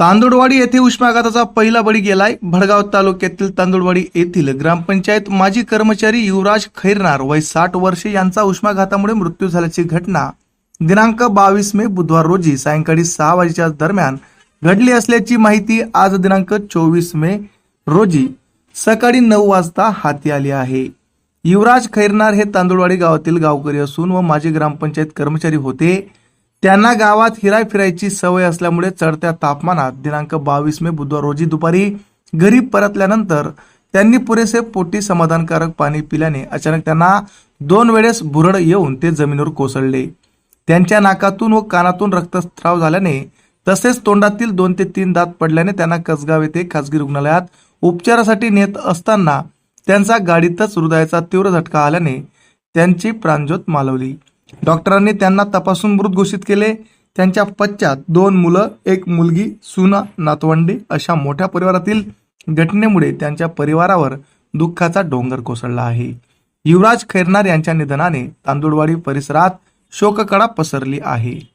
तांदुळवाडी येथे उष्माघाताचा पहिला बळी गेलाय. भडगाव तालुक्यातील तांदुळवाडी येथील ग्रामपंचायत माजी कर्मचारी युवराज खैरनार वय साठ वर्षे यांचा उष्माघातामुळे मृत्यू झाल्याची घटना दिनांक बावीस मे बुधवार रोजी सायंकाळी सहा वाजेच्या दरम्यान घडली असल्याची माहिती आज दिनांक चोवीस मे रोजी सकाळी नऊ वाजता हाती आली आहे. युवराज खैरनार हे तांदुळवाडी गावातील गावकरी असून व माजी ग्रामपंचायत कर्मचारी होते. त्यांना गावात हिराय फिरायची सवय असल्यामुळे चढत्या तापमानात दिनांक बावीस मे बुधवार रोजी दुपारी घरी परतल्यानंतर त्यांनी पुरेसे पोटी समाधानकारक पाणी पिल्याने अचानक त्यांना दोन वेळेस भुरड येऊन ते जमिनीवर कोसळले. त्यांच्या नाकातून व कानातून रक्तस्राव झाल्याने तसेच तोंडातील दोन ते तीन दात पडल्याने त्यांना कसगाव येथे खासगी रुग्णालयात उपचारासाठी नेत असताना त्यांचा गाडीतच हृदयाचा तीव्र झटका आल्याने त्यांची प्राणज्योत मालवली. डॉक्टरांनी त्यांना तपासून मृत घोषित केले. त्यांच्या पश्चात दोन मुलं एक मुलगी सुना नातवंडी अशा मोठ्या परिवारातील घटनेमुळे त्यांच्या परिवारावर दुःखाचा डोंगर कोसळला आहे. युवराज खैरनार यांच्या निधनाने तांदुळवाडी परिसरात शोककळा पसरली आहे.